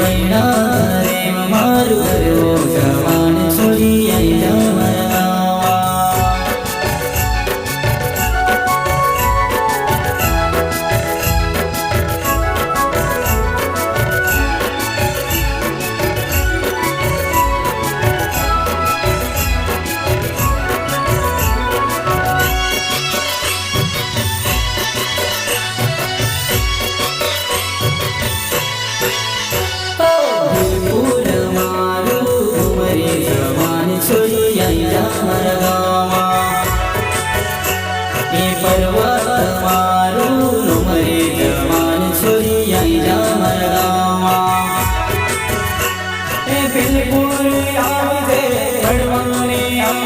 وینا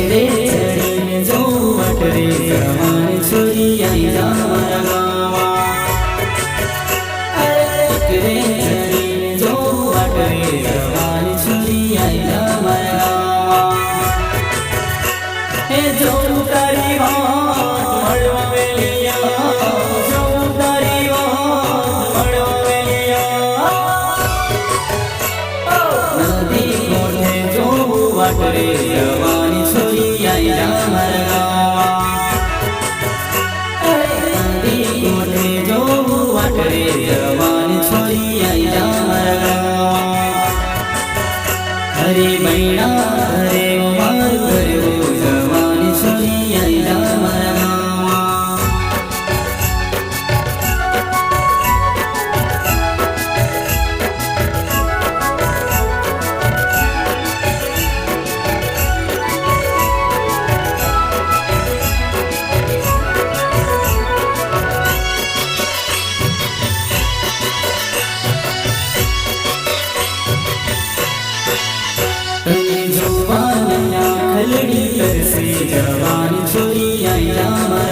રે ચડીને જોવટ રે રમણ છોરી રે ચડીને જોવટ રે રમણ છોરી હે જો તારી મળવા વેલિયા જો તારી મળવા વેલિયા નદી મોઢે જોવટ રે किनारे ছড়িয়ে জবান ছড়িয়ে আমার